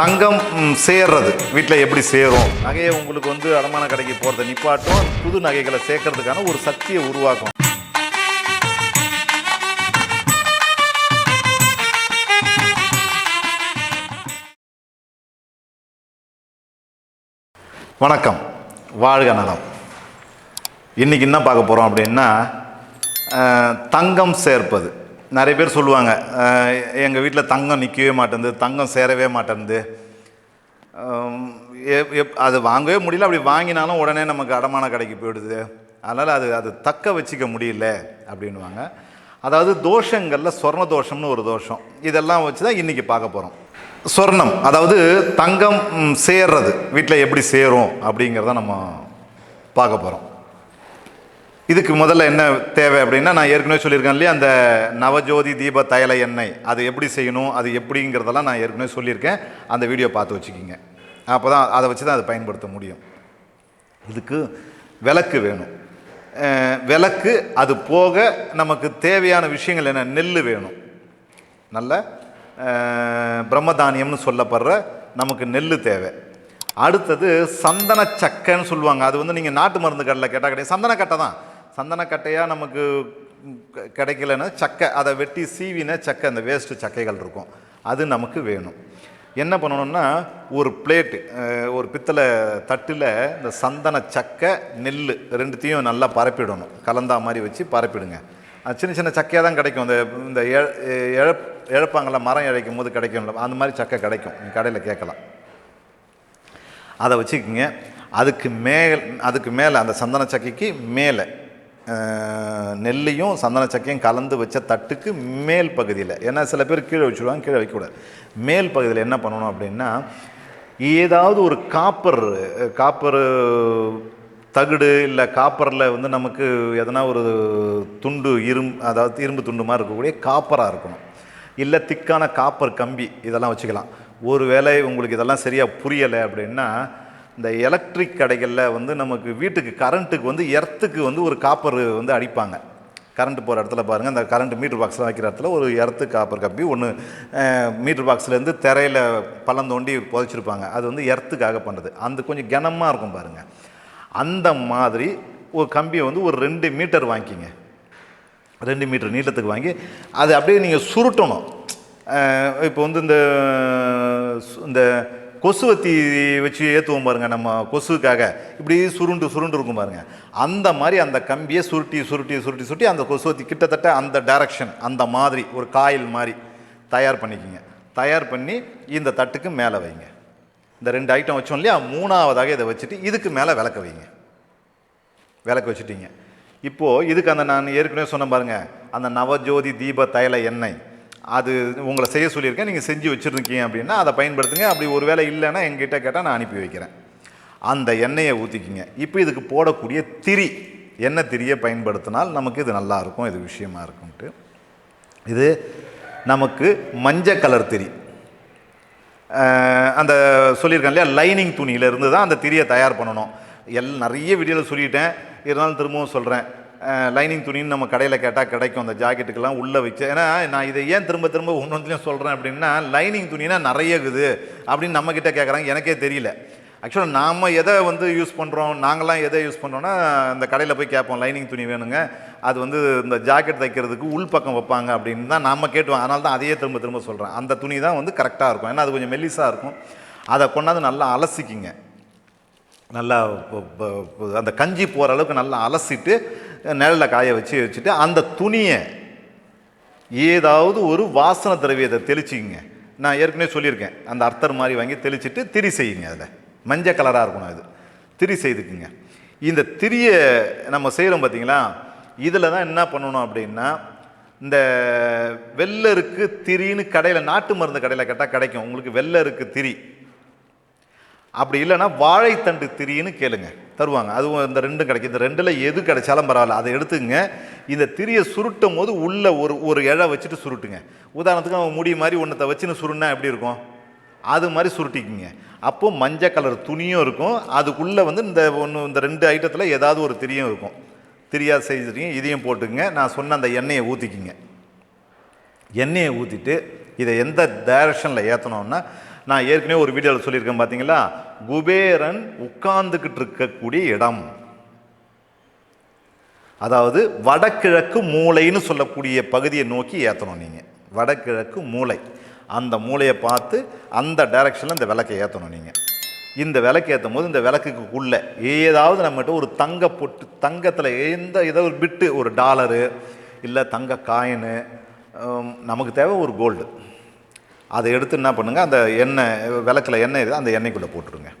தங்கம் சேர்றது. வீட்டில் எப்படி சேரும்? நகையை உங்களுக்கு வந்து அடமான கடைக்கு போகிறத நிப்பாட்டும். புது நகைகளை சேர்க்கறதுக்கான ஒரு சக்தியை உருவாக்கும். வணக்கம். வாழ்க நலம். இன்னைக்கு என்ன பார்க்க போகிறோம் அப்படின்னா தங்கம் சேர்ப்பது. நிறைய பேர் சொல்லுவாங்க எங்கள் வீட்டில் தங்கம் நிற்கவே மாட்டேங்குது தங்கம் சேரவே மாட்டேங்குது எப்- எப்- அது வாங்கவே முடியல அப்படி வாங்கினாலும் உடனே நமக்கு அடமான கடைக்கு போயிடுது. அதனால் அது அது தக்க வச்சுக்க முடியல அப்படின்வாங்க அதாவது தோஷங்களில் சொர்ண தோஷம்னு ஒரு தோஷம். இதெல்லாம் வச்சு தான் இன்றைக்கி பார்க்க போகிறோம் சொர்ணம் அதாவது தங்கம் சேர்றது வீட்டில் எப்படி சேரும் அப்படிங்கிறத நம்ம பார்க்க போகிறோம் இதுக்கு முதல்ல என்ன தேவை அப்படின்னா நான் ஏற்கனவே சொல்லியிருக்கேன் இல்லையா அந்த நவஜோதி தீப தைல எண்ணெய் அது எப்படி செய்யணும் அது எப்படிங்கிறதெல்லாம் நான் ஏற்கனவே சொல்லியிருக்கேன். அந்த வீடியோ பார்த்து வச்சுக்கிங்க. அப்போ தான் அதை வச்சு தான் அதை பயன்படுத்த முடியும். இதுக்கு விளக்கு வேணும். விளக்கு அது போக நமக்கு தேவையான விஷயங்கள் என்ன நெல் வேணும். நல்ல பிரம்மதானியம்னு சொல்லப்படுற நமக்கு நெல் தேவை. அடுத்தது சந்தன சக்கைன்னு சொல்லுவாங்க. அது வந்து நீங்கள் நாட்டு மருந்து கடையில் கேட்டால் கிடையாது. சந்தனக்கட்டை தான். சந்தனக்கட்டையாக நமக்கு கிடைக்கலன்னா சக்கை அதை வெட்டி சீவின சக்கை அந்த வேஸ்ட்டு சக்கைகள் இருக்கும். அது நமக்கு வேணும். என்ன பண்ணணும்னா ஒரு பிளேட்டு ஒரு பித்தளை தட்டில் இந்த சந்தன சக்கை நெல் ரெண்டுத்தையும் நல்லா பரப்பிடணும். கலந்தா மாதிரி வச்சு பரப்பிடுங்க. சின்ன சின்ன சக்கையாக தான் கிடைக்கும். இந்த இந்த இழப் இழப்பாங்கள மரம் இழைக்கும் போது கிடைக்கும்ல அந்த மாதிரி சக்கை கிடைக்கும். கடையில் கேட்கலாம். அதை வச்சுக்கோங்க. அதுக்கு மேல் அதுக்கு மேலே அந்த சந்தன சக்கைக்கு மேலே நெல்லையும் சந்தன சக்கையும் கலந்து வச்ச தட்டுக்கு மேல் பகுதியில் ஏன்னா சில பேர் கீழே வச்சுருவாங்க கீழே வைக்கக்கூடாது மேல் பகுதியில் என்ன பண்ணணும் அப்படின்னா ஏதாவது ஒரு காப்பர் காப்பர் தகுடு இல்லை காப்பரில் வந்து நமக்கு எதனா ஒரு துண்டு இரும்பு அதாவது இரும்பு துண்டு மாதிரி இருக்கக்கூடிய காப்பராக இருக்கணும். இல்லை திக்கான காப்பர் கம்பி இதெல்லாம் வச்சுக்கலாம். ஒருவேளை உங்களுக்கு இதெல்லாம் சரியாக புரியலை அப்படின்னா இந்த எலக்ட்ரிக் கடைகளில் வந்து நமக்கு வீட்டுக்கு கரண்ட்டுக்கு வந்து எர்த்துக்கு வந்து ஒரு காப்பர் வந்து அடிப்பாங்க. கரண்ட் போகிற இடத்துல பாருங்கள் அந்த கரண்ட் மீட்ரு பாக்ஸில் வைக்கிற இடத்துல ஒரு எர்த்து காப்பர் கம்பி ஒன்று மீட்ரு பாக்ஸ்லேருந்து திரையில் பள்ளம் தோண்டி புதைச்சிருப்பாங்க. அது வந்து எர்த்துக்காக பண்ணுறது அந்த கொஞ்சம் கனமாக இருக்கும் பாருங்கள் அந்த மாதிரி ஒரு கம்பியை வந்து ஒரு ரெண்டு மீட்டர் வாங்கிக்கிங்க. ரெண்டு மீட்டர் நீளத்துக்கு வாங்கி அது அப்படியே நீங்கள் சுருட்டணும். இப்போ வந்து இந்த இந்த கொசுவத்தி வச்சு ஏற்றுவோம் பாருங்க நம்ம கொசுவுக்காக இப்படி சுருண்டு சுருண்டு இருக்கும் பாருங்கள் அந்த மாதிரி அந்த கம்பியை சுருட்டி சுருட்டி சுருட்டி சுருட்டி அந்த கொசுவத்தி கிட்டத்தட்ட அந்த டைரக்ஷன் அந்த மாதிரி ஒரு காயில் மாதிரி தயார் பண்ணிக்கிங்க. தயார் பண்ணி இந்த தட்டுக்கு மேலே வைங்க. இந்த ரெண்டு ஐட்டம் வச்சோம் இல்லையா? மூணாவதாக இதை வச்சுட்டு இதுக்கு மேலே விளக்க வைங்க. விளக்கு வச்சுட்டிங்க. இப்போது இதுக்கு அந்த நான் ஏற்கனவே சொன்ன பாருங்கள் அந்த நவஜோதி தீப தைல எண்ணெய். அது உங்களை செய்ய சொல்லியிருக்கேன் நீங்கள் செஞ்சு வச்சுருக்கீங்க அப்படின்னா அதை பயன்படுத்துங்க. அப்படி ஒரு வேளை இல்லைன்னா எங்கிட்ட கேட்டால் நான் அனுப்பி வைக்கிறேன். அந்த எண்ணெயை ஊற்றிக்கிங்க இப்போ இதுக்கு போடக்கூடிய திரி எண்ணெய் திரியை பயன்படுத்தினால் நமக்கு இது நல்லா இருக்கும் இது விஷயமா இருக்கும்ட்டு. இது நமக்கு மஞ்சள் கலர் திரி. அந்த சொல்லியிருக்கேன் இல்லையா லைனிங் துணியில இருந்து தான் அந்த திரியை தயார் பண்ணணும். எல் நிறைய வீடியோவில் சொல்லிட்டேன். இருந்தாலும் திரும்பவும் சொல்கிறேன் லைனிங் துணின்னு நம்ம கடையில் கேட்டால் கிடைக்கும். அந்த ஜாக்கெட்டுக்கெல்லாம் உள்ளே வச்சு. ஏன்னா நான் இதை ஏன் திரும்ப திரும்ப ஒன்றொன்றுலையும் சொல்கிறேன் அப்படின்னா லைனிங் துணினா நிறைய இருக்குது அப்படின்னு நம்மக்கிட்ட கேட்குறாங்க எனக்கே தெரியல. ஆக்சுவலாக நாம் எதை வந்து யூஸ் பண்ணுறோம் நாங்களாம் எதை யூஸ் பண்ணுறோன்னா இந்த கடையில் போய் கேட்போம் லைனிங் துணி வேணுங்க. அது வந்து இந்த ஜாக்கெட் தைக்கிறதுக்கு உள் பக்கம் வைப்பாங்க அப்படின்னு தான் நாம் கேட்டுவோம் அதனால தான் அதையே திரும்ப திரும்ப சொல்கிறேன் அந்த துணி தான் வந்து கரெக்டாக இருக்கும். ஏன்னா அது கொஞ்சம் மெல்லிஸாக இருக்கும். அதை கொண்டாந்து நல்லா அலசிக்கிங்க. நல்லா அந்த கஞ்சி போகிற அளவுக்கு நல்லா அலசிட்டு நிழலில் காய வச்சு வச்சுட்டு அந்த துணியை ஏதாவது ஒரு வாசனை திரவியத்தை தெளிச்சிக்கிங்க. நான் ஏற்கனவே சொல்லியிருக்கேன். அந்த அர்த்தர் மாதிரி வாங்கி தெளிச்சிட்டு திரி செய்யுங்க அதில். மஞ்சள் கலராக இருக்கணும் அது. திரி செய்துக்குங்க. இந்த திரியை நம்ம செய்கிறோம் பார்த்தீங்களா இதில் தான் என்ன பண்ணணும் அப்படின்னா இந்த வெள்ளருக்கு திரின்னு கடையில் நாட்டு மருந்து கடையில் கேட்டால் கிடைக்கும். உங்களுக்கு வெள்ளருக்கு திரி. அப்படி இல்லைன்னா வாழைத்தண்டு திரின்னு கேளுங்க. தருவாங்க. அதுவும் இந்த ரெண்டும் கிடைக்கும். இந்த ரெண்டில் எது கிடைச்சாலும் பரவாயில்ல. அதை எடுத்துங்க இந்த திரியை சுருட்டும் போது உள்ள ஒரு ஒரு இழை வச்சுட்டு சுருட்டுங்க. உதாரணத்துக்கு அவன் முடி மாதிரி ஒன்றத்தை வச்சுன்னு சுருன்னா எப்படி இருக்கும்? அது மாதிரி சுருட்டிக்குங்க. அப்போ மஞ்சள் கலர் துணியும் இருக்கும். அதுக்குள்ளே வந்து இந்த ஒன்று இந்த ரெண்டு ஐட்டத்தில் ஏதாவது ஒரு திரியும் இருக்கும். திரியாக செய்துட்டீங்க இதையும் போட்டுக்குங்க. நான் சொன்ன அந்த எண்ணெயை ஊற்றிக்கிங்க எண்ணெயை ஊற்றிட்டு இதை எந்த டைரக்ஷனில் ஏற்றணும்னா நான் ஏற்கனவே ஒரு வீடியோவில் சொல்லியிருக்கேன் பார்த்தீங்களா குபேரன் உட்கார்ந்துக்கிட்டு இருக்கக்கூடிய இடம். அதாவது வடகிழக்கு மூலைன்னு சொல்லக்கூடிய பகுதியை நோக்கி ஏற்றணும் நீங்கள் வடகிழக்கு மூலை. அந்த மூலையை பார்த்து அந்த டைரக்ஷனில் இந்த விளக்கை ஏற்றணும் நீங்கள் இந்த விளக்கு ஏற்றும் போது இந்த விளக்குக்குள்ளே ஏதாவது நம்மகிட்ட ஒரு தங்க பொட்டு தங்கத்தில் எந்த ஏதோ ஒரு பிட்டு ஒரு டாலரு இல்லை தங்க காயினு நமக்கு தேவை ஒரு கோல்டு அதை எடுத்து என்ன பண்ணுங்கள் அந்த எண்ணெய் விளக்கில் எண்ணெய் இருக்குது அந்த எண்ணெய்க்குள்ளே போட்டுருங்க.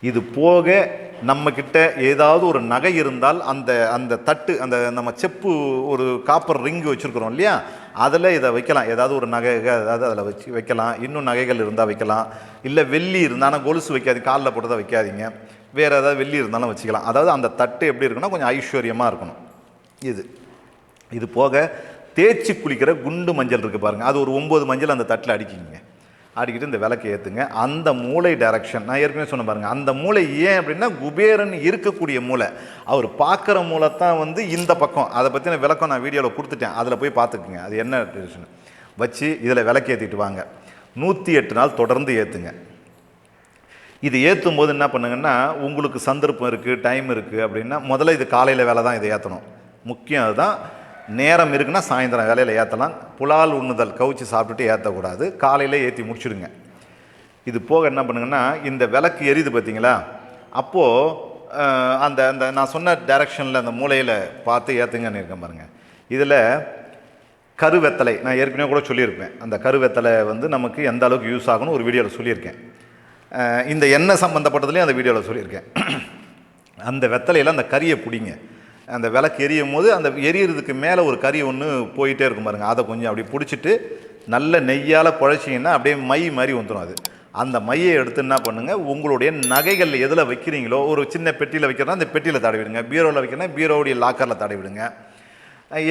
இது போக நம்மக்கிட்ட ஏதாவது ஒரு நகை இருந்தால் அந்த அந்த தட்டு அந்த நம்ம செப்பு ஒரு காப்பர் ரிங்கு வச்சுருக்குறோம் இல்லையா? அதில் இதை வைக்கலாம். ஏதாவது ஒரு நகை ஏதாவது அதில் வச்சு வைக்கலாம். இன்னும் நகைகள் இருந்தால் வைக்கலாம். இல்லை வெள்ளி இருந்தால் ஆனால் கொலுசு வைக்காதீங்க காலில் போட்டதாக வைக்காதீங்க. வேறு ஏதாவது வெள்ளி இருந்தாலும் வச்சுக்கலாம். அதாவது அந்த தட்டு எப்படி இருக்குன்னா கொஞ்சம் ஐஸ்வர்யமாக இருக்கணும். இது. இது போக தேய்ச்சி குளிக்கிற குண்டு மஞ்சள் இருக்குது பாருங்கள் அது ஒரு ஒம்பது மஞ்சள் அந்த தட்டில் அடிக்கிங்க. அடிக்கிட்டு இந்த விளக்கு ஏற்றுங்க அந்த மூளை டைரக்ஷன் நான் ஏற்கனவே சொன்ன பாருங்க. அந்த மூளை ஏன் அப்படின்னா குபேரன் இருக்கக்கூடிய மூளை. அவர் பார்க்குற மூளை தான் வந்து இந்த பக்கம். அதை பற்றின விளக்கம் நான் வீடியோவில் கொடுத்துட்டேன். அதில் போய் பார்த்துக்குங்க. அது என்ன டைரக்ஷன் வச்சு இதில் விளக்கு ஏற்றிட்டு வாங்க. நூற்றி எட்டு நாள் தொடர்ந்து ஏற்றுங்க இது ஏற்றும் போது என்ன பண்ணுங்கன்னா உங்களுக்கு சந்தர்ப்பம் இருக்குது டைம் இருக்குது அப்படின்னா முதல்ல இது காலையில் வேலை தான் இதை ஏற்றணும் முக்கியம் அதுதான் நேரம் இருக்குன்னா சாயந்தரம் வேலையில் ஏற்றலாம் புலால் உண்ணுதல் கவுச்சி சாப்பிட்டுட்டு ஏற்றக்கூடாது காலையில் ஏற்றி முடிச்சிடுங்க. இது போக என்ன பண்ணுங்கன்னா இந்த விளக்கு எரியுது பார்த்தீங்களா அப்போது அந்த அந்த நான் சொன்ன டைரக்ஷனில் அந்த மூலையில் பார்த்து ஏற்றுங்கன்னு இருக்கேன் பாருங்கள் இதில் கருவெத்தலை நான் ஏற்கனவே கூட சொல்லியிருப்பேன். அந்த கருவெத்தலை வந்து நமக்கு எந்த அளவுக்கு யூஸ் ஆகும்னு ஒரு வீடியோவில் சொல்லியிருக்கேன். இந்த எண்ணெய் சம்மந்தப்பட்டதுலேயும் அந்த வீடியோவில் சொல்லியிருக்கேன். அந்த வெத்தலையில் அந்த கறியை பிடிங்க. அந்த விளக்கு எரியும் போது அந்த எரியறதுக்கு மேலே ஒரு கறி ஒன்று போயிட்டே இருக்கும் பாருங்கள் அதை கொஞ்சம் அப்படி பிடிச்சிட்டு நல்ல நெய்யால் குழச்சிங்கன்னா அப்படியே மை மாதிரி வந்துடும் அது. அந்த மையை எடுத்து என்ன பண்ணுங்கள் உங்களுடைய நகைகள் எதில் வைக்கிறீங்களோ ஒரு சின்ன பெட்டியில் வைக்கிறனா அந்த பெட்டியில் தடவிடுங்க பீரோவில் வைக்கிறனா பீரோவுடைய லாக்கரில் தடவிடுங்க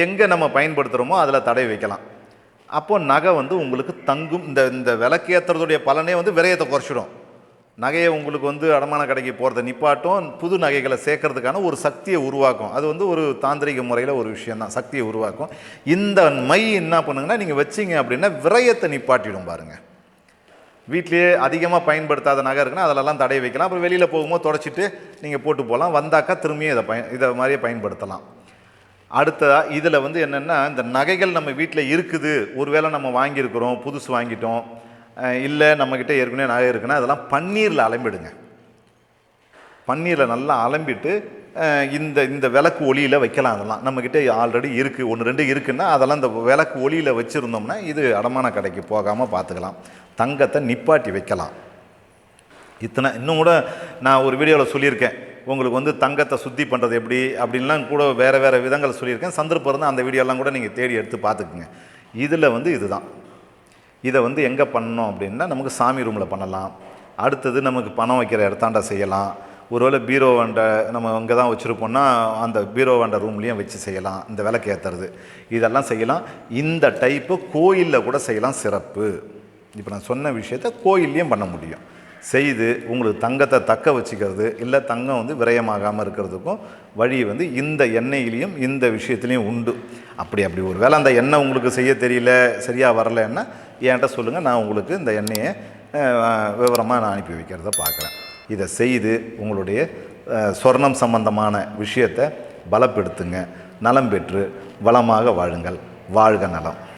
எங்கே நம்ம பயன்படுத்துகிறோமோ அதில் தடவி வைக்கலாம். அப்போது நகை வந்து உங்களுக்கு தங்கும் இந்த இந்த விளக்கேற்றுறதுடைய பலனே வந்து விரயத்தை குறைச்சிடும். நகையை உங்களுக்கு வந்து அடமான கடைக்கு போகிறத நிப்பாட்டும் புது நகைகளை சேர்க்கறதுக்கான ஒரு சக்தியை உருவாக்கும். அது வந்து ஒரு தாந்திரிக முறையில் ஒரு விஷயந்தான் சக்தியை உருவாக்கும். இந்த மை என்ன பண்ணுங்கன்னா நீங்கள் வச்சீங்க அப்படின்னா விரயத்தை நிப்பாட்டிடும் பாருங்கள் வீட்லேயே அதிகமாக பயன்படுத்தாத நகை இருக்குன்னா அதிலெல்லாம் தடை வைக்கலாம். அப்புறம் வெளியில் போகும்போது தொடச்சிட்டு நீங்கள் போட்டு போகலாம். வந்தாக்கா திரும்பியும் இதை பயன் இதை மாதிரியே பயன்படுத்தலாம். அடுத்ததாக இதில் வந்து என்னென்னா இந்த நகைகள் நம்ம வீட்டில் இருக்குது. ஒருவேளை நம்ம வாங்கியிருக்கிறோம் புதுசு வாங்கிட்டோம். இல்லை நம்மக்கிட்ட ஏற்கனவே நகை இருக்குன்னா அதெல்லாம் பன்னீரில் அலம்பிடுங்க. பன்னீரில் நல்லா அலம்பிட்டு இந்த இந்த விளக்கு ஒளியில் வைக்கலாம் அதெல்லாம். நம்மக்கிட்ட ஆல்ரெடி இருக்குது ஒன்று ரெண்டு இருக்குன்னா அதெல்லாம் இந்த விளக்கு ஒளியில் வச்சுருந்தோம்னா இது அடமான கடைக்கு போகாமல் பார்த்துக்கலாம் தங்கத்தை நிப்பாட்டி வைக்கலாம். இத்தனை இன்னும் கூட நான் ஒரு வீடியோவில் சொல்லியிருக்கேன். உங்களுக்கு வந்து தங்கத்தை சுத்தி பண்ணுறது எப்படி அப்படின்லாம் கூட வேறு வேறு விதங்கள் சொல்லியிருக்கேன். சந்தர்ப்பம் இருந்தால் அந்த வீடியோலாம் கூட நீங்கள் தேடி எடுத்து பார்த்துக்குங்க இதில் வந்து இதுதான். இதை வந்து எங்கே பண்ணோம் அப்படின்னா நமக்கு சாமி ரூமில் பண்ணலாம். அடுத்தது நமக்கு பணம் வைக்கிற இடத்தாண்ட செய்யலாம். ஒருவேளை பீரோ வண்ட நம்ம அங்கே தான் வச்சுருப்போம்னா அந்த பீரோ வண்ட ரூம்லேயும் வச்சு செய்யலாம். இந்த விளக்கு ஏற்றுறது இதெல்லாம் செய்யலாம். இந்த டைப்பு கோயிலில் கூட செய்யலாம் சிறப்பு. இப்போ நான் சொன்ன விஷயத்த கோயில்லையும் பண்ண முடியும். செய்து உங்களுக்கு தங்கத்தை தக்க வச்சுக்கிறது இல்லை தங்கம் வந்து விரயமாகாமல் இருக்கிறதுக்கும் வழி வந்து இந்த எண்ணெயிலையும் இந்த விஷயத்துலையும் உண்டு. அப்படி அப்படி ஒரு வேளை அந்த எண்ணெய் உங்களுக்கு செய்ய தெரியல சரியாக வரலைன்னா என்கிட்ட சொல்லுங்கள் நான் உங்களுக்கு இந்த எண்ணெயை விவரமாக நான் அனுப்பி வைக்கிறத பார்க்குறேன். இதை செய்து உங்களுடைய சொர்ணம் சம்பந்தமான விஷயத்தை பலப்படுத்துங்க. நலம் பெற்று வளமாக வாழுங்கள். வாழ்க நலம்.